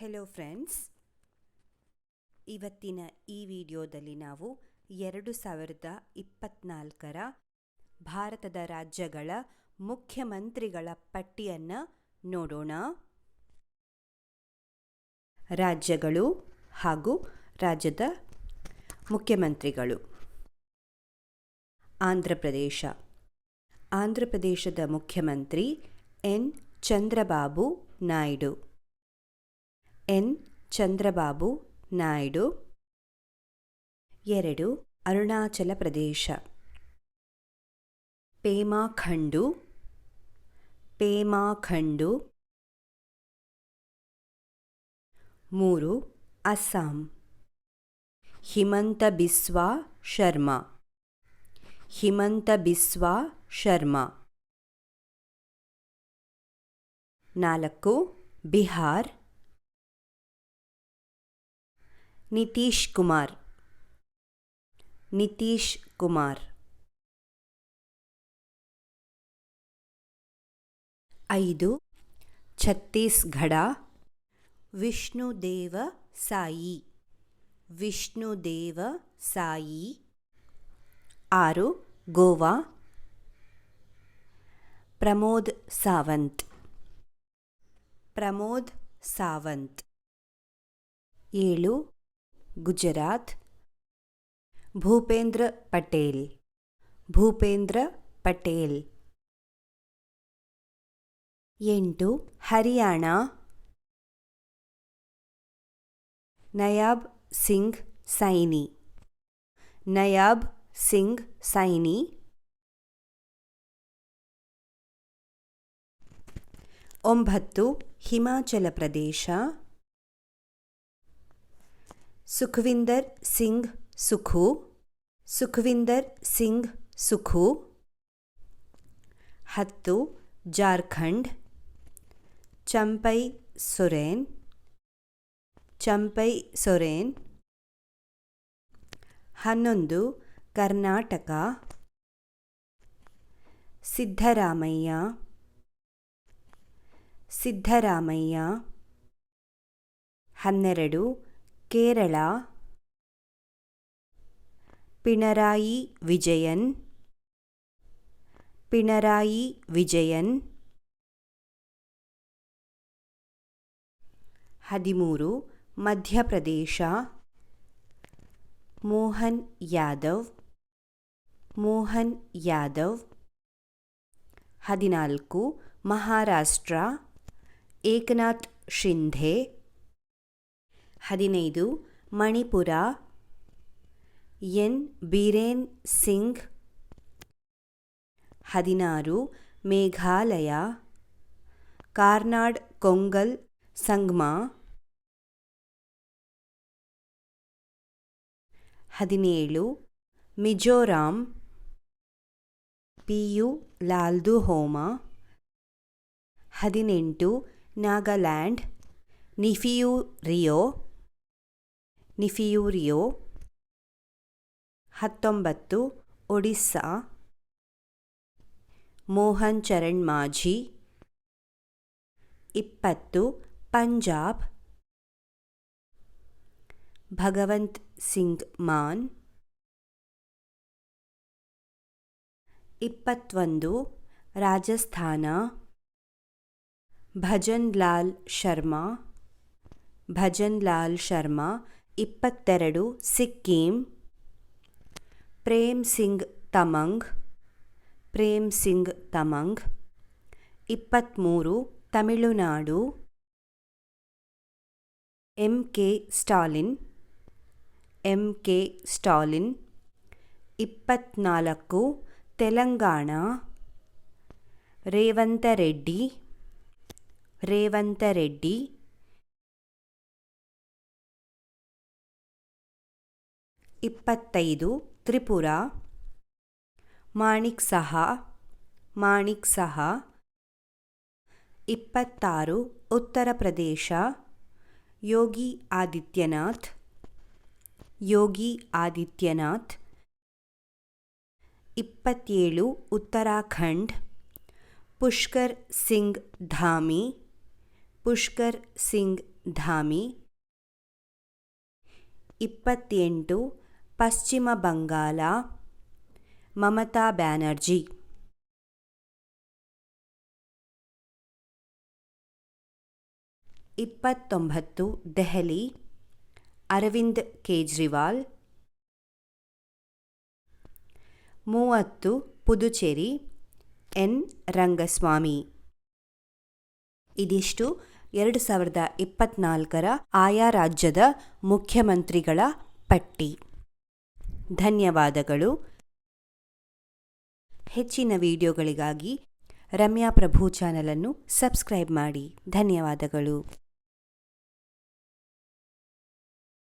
Hello friends ಇವತ್ತಿನ ಈ ವಿಡಿಯೋದಲ್ಲಿ ನಾವು ಎರಡು ಸಾವಿರದ ಇಪ್ಪತ್ನಾಲ್ಕರ ಭಾರತದ ರಾಜ್ಯಗಳ ಮುಖ್ಯಮಂತ್ರಿಗಳ ಪಟ್ಟಿಯನ್ನು ನೋಡೋಣ. ರಾಜ್ಯಗಳು ಹಾಗೂ ರಾಜ್ಯದ ಮುಖ್ಯಮಂತ್ರಿಗಳು. ಆಂಧ್ರ ಪ್ರದೇಶ. ಆಂಧ್ರ ಪ್ರದೇಶದ ಮುಖ್ಯಮಂತ್ರಿ ಎನ್. ಚಂದ್ರಬಾಬು ನಾಯ್ಡು. ಎನ್. ಚಂದ್ರಬಾಬು ನಾಯ್ಡು. ಎರಡು. ಅರುಣಾಚಲ ಪ್ರದೇಶ. ಪೇಮಾಖಂಡು ಪೇಮಾಖಂಡು ಪೇಮಾ ಖಂಡು. ಮೂರು. ಅಸ್ಸಾಂ. ಹಿಮಂತ ಬಿಸ್ವಾ ಶರ್ಮಾ. ಹಿಮಂತ ಬಿಸ್ವಾ ಶರ್ಮಾ. ನಾಲ್ಕು. ಬಿಹಾರ್. ನಿತೀಶ್ ಕುಮಾರ್. ನಿತೀಶ್ ಕುಮಾರ್. ಐದು, ಛತ್ತೀಸ್ಗಢ. ವಿಷ್ಣುದೇವ ಸಾಯಿ. ವಿಷ್ಣುದೇವ ಸಾಯಿ. ಆರು, ಗೋವಾ. ಪ್ರಮೋದ್ ಸಾವಂತ್. ಪ್ರಮೋದ್ ಸಾವಂತ್. ಏಳು ಗುಜರಾತ್ ಭೂಪೇಂದ್ರ ಪಟೇಲ್ ಭೂಪೇಂದ್ರ ಪಟೇಲ್ ಎಂಟು ಹರಿಯಾಣ ನಯಾಬ್ ಸಿಂಗ್ ಸೈನಿ ನಯಾಬ್ ಸಿಂಗ್ ಸೈನಿ ಒಂಬತ್ತು ಹಿಮಾಚಲ ಪ್ರದೇಶ ಸುಖವಿಂದರ್ ಸಿಂಗ್ ಸುಖು. ಸುಖವಿಂದರ್ ಸಿಂಗ್ ಸುಖು. ಹತ್ತು, ಜಾರ್ಖಂಡ್. ಚಂಪೈ ಸೊರೇನ್. ಚಂಪೈ ಸೊರೇನ್. ಹನ್ನೊಂದು, ಕರ್ನಾಟಕ. ಸಿದ್ಧರಾಮಯ್ಯ ಸಿದ್ಧರಾಮಯ್ಯ ಹನ್ನೆರಡು ಕೇರಳ ಪಿಣರಾಯಿ ವಿಜಯನ್ ಪಿಣರಾಯಿ ವಿಜಯನ್ ಹದಿಮೂರು ಮಧ್ಯಪ್ರದೇಶ ಮೋಹನ್ ಯಾದವ್ ಮೋಹನ್ ಯಾದವ್ ಹದಿನಾಲ್ಕು ಮಹಾರಾಷ್ಟ್ರ ಏಕನಾಥ್ ಶಿಂಧೆ ಹದಿನೈದು, ಮಣಿಪುರ. ಎನ್. ಬೀರೇನ್ ಸಿಂಗ್. ಹದಿನಾರು, ಮೇಘಾಲಯ. ಕಾರ್ನಾಡ್ ಕೊಂಗಲ್ ಸಂಗ್ಮಾ. ಹದಿನೇಳು, ಮಿಜೋರಾಂ. ಪಿ ಯು ಲಾಲ್ದು ಹೋಮ ಹದಿನೆಂಟು, ನಾಗಾಲ್ಯಾಂಡ್. ನಿಫಿಯು ರಿಯೋ. ನಿಫಿಯೂರಿಯೋ ಹತ್ತೊಂಬತ್ತು ಒಡಿಸ್ಸಾ ಮೋಹನ್ ಚರಣ್ ಮಾಝಿ ಇಪ್ಪತ್ತು ಪಂಜಾಬ್ ಭಗವಂತ್ ಸಿಂಗ್ ಮಾನ್. ಇಪ್ಪತ್ತೊಂದು, ರಾಜಸ್ಥಾನ. ಭಜನ್ ಲಾಲ್ ಶರ್ಮಾ. ಭಜನ್ ಲಾಲ್ ಶರ್ಮಾ ಇಪ್ಪತ್ತೆರಡು, ಸಿಕ್ಕಿಂ, ಪ್ರೇಮ್ ಸಿಂಗ್ ತಮಂಗ್, ಪ್ರೇಮ್ ಸಿಂಗ್ ತಮಂಗ್, ಇಪ್ಪತ್ತ್ಮೂರು, Tamil Nadu, M K Stalin, M K Stalin, ಇಪ್ಪತ್ತ್ನಾಲ್ಕು, ತೆಲಂಗಾಣ, ರೇವಂತ ರೆಡ್ಡಿ ರೇವಂತ ರೆಡ್ಡಿ ಇಪ್ಪತ್ತೈದು, ತ್ರಿಪುರ. ಮಾಣಿಕ್ ಸಹ ಮಾಣಿಕ್ ಸಹ. ಇಪ್ಪತ್ತಾರು, ಉತ್ತರ ಪ್ರದೇಶ. ಯೋಗಿ ಆದಿತ್ಯನಾಥ್. ಯೋಗಿ ಆದಿತ್ಯನಾಥ್. ಇಪ್ಪತ್ತೇಳು, ಉತ್ತರಾಖಂಡ್. ಪುಷ್ಕರ್ ಸಿಂಗ್ ಧಾಮಿ. ಪುಷ್ಕರ್ ಸಿಂಗ್ ಧಾಮಿ. ಇಪ್ಪತ್ತೆಂಟು ಪಶ್ಚಿಮ ಬಂಗಾಳ, ಮಮತಾ ಬ್ಯಾನರ್ಜಿ. ಇಪ್ಪತ್ತೊಂಬತ್ತು, ದೆಹಲಿ, ಅರವಿಂದ್ ಕೇಜ್ರಿವಾಲ್. ಮೂವತ್ತು, ಪುದುಚೇರಿ, ಎನ್. ರಂಗಸ್ವಾಮಿ. ಇದಿಷ್ಟು ಎರಡು ಸಾವಿರದ ಇಪ್ಪತ್ನಾಲ್ಕರ ಆಯಾ ರಾಜ್ಯದ ಮುಖ್ಯಮಂತ್ರಿಗಳ ಪಟ್ಟಿ. ಧನ್ಯವಾದಗಳು. ಹೆಚ್ಚಿನ ವಿಡಿಯೋಗಳಿಗಾಗಿ ರಮ್ಯಾ ಪ್ರಭು ಚಾನಲನ್ನು ಸಬ್ಸ್ಕ್ರೈಬ್ ಮಾಡಿ. ಧನ್ಯವಾದಗಳು.